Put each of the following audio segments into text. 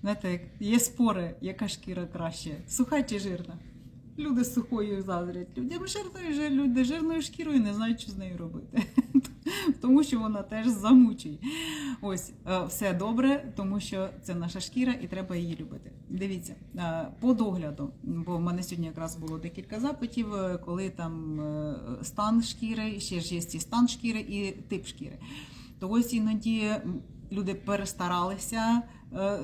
Знаєте, є спори, яка шкіра краще, суха чи жирна. Люди сухою заздрять. Людям жирною жир, люди жирною шкірою не знають, що з нею робити. Тому що вона теж замучує. Ось е, все добре, тому що це наша шкіра і треба її любити. Дивіться, е, по догляду, бо в мене сьогодні якраз було декілька запитів, е, коли там стан шкіри, ще ж є і стан шкіри і тип шкіри. То ось іноді люди перестаралися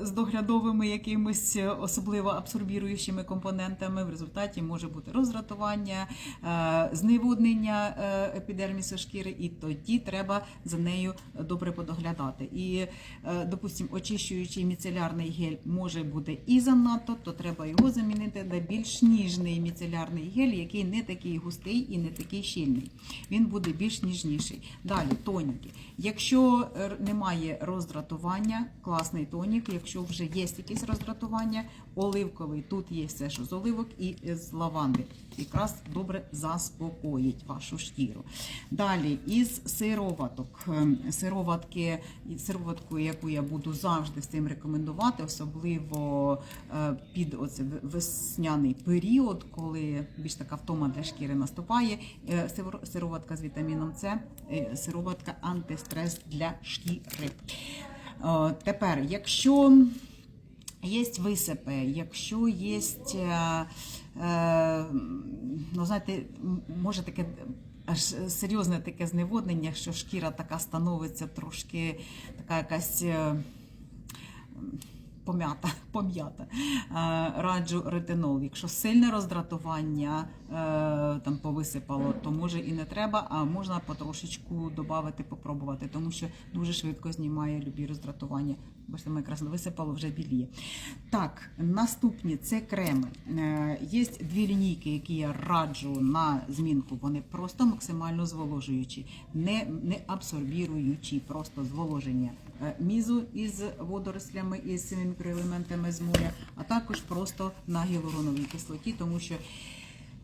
з доглядовими якимись е, особливо абсорбіруючими компонентами. В результаті може бути роздратування, е, зневоднення е, епідермісу шкіри, і тоді треба за нею добре подоглядати. І, е, допустимо, очищуючий міцелярний гель може бути і занадто, то треба його замінити на більш ніжний міцелярний гель, який не такий густий і не такий щільний. Він буде більш ніжніший. Dалі тоніки. Якщо е, немає роздратування, класний тонік. Якщо вже є якесь роздратування, оливковий. Тут є все, що з оливок і з лаванди. Якраз добре заспокоїть вашу шкіру. Далі із сироваток. Ем, Сироватки, сироватку, яку я буду завжди всім рекомендувати, особливо е, під оце весняний період, коли більш така втома для шкіри наступає. Е, Сироватка з вітаміном С, е, сироватка антистрес для шкіри. Е, Тепер, якщо є висипи, якщо є, ну знаєте, може таке аж серйозне таке зневоднення, що шкіра така становиться трошки така якась. Пом'ята, пом'ята. Е, Раджу ретинол. Якщо сильне роздратування е, там повисипало, то може і не треба, а можна потрошечку додати, попробувати, тому що дуже швидко знімає любі роздратування. Бачите, ми якраз висипало вже біліє. Так, наступні це креми. Е, Є дві лінійки, які я раджу на змінку. Вони просто максимально зволожуючі, не, не абсорбіруючі, просто зволоження мізу із водорослями і з цими мікроелементами з моря, а також просто на гіалуроновій кислоті, тому що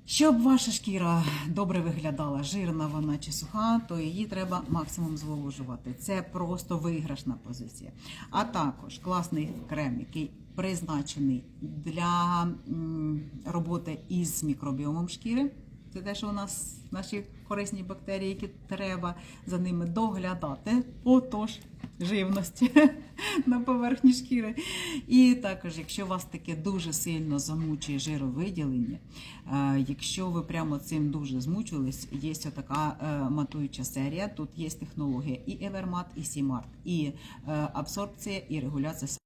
щоб ваша шкіра добре виглядала, жирна вона чи суха, то її треба максимум зволожувати. Це просто виграшна позиція. А також класний крем, який призначений для роботи із мікробіомом шкіри. Це те, що у нас наші корисні бактерії, які треба за ними доглядати. Отож, живності на поверхні шкіри. І також, якщо вас таке дуже сильно замучує жировиділення, е, якщо ви прямо цим дуже змучились, є така е, матуюча серія. Тут є технологія і Evermat, і Сімарт, і е, абсорбція, і регуляція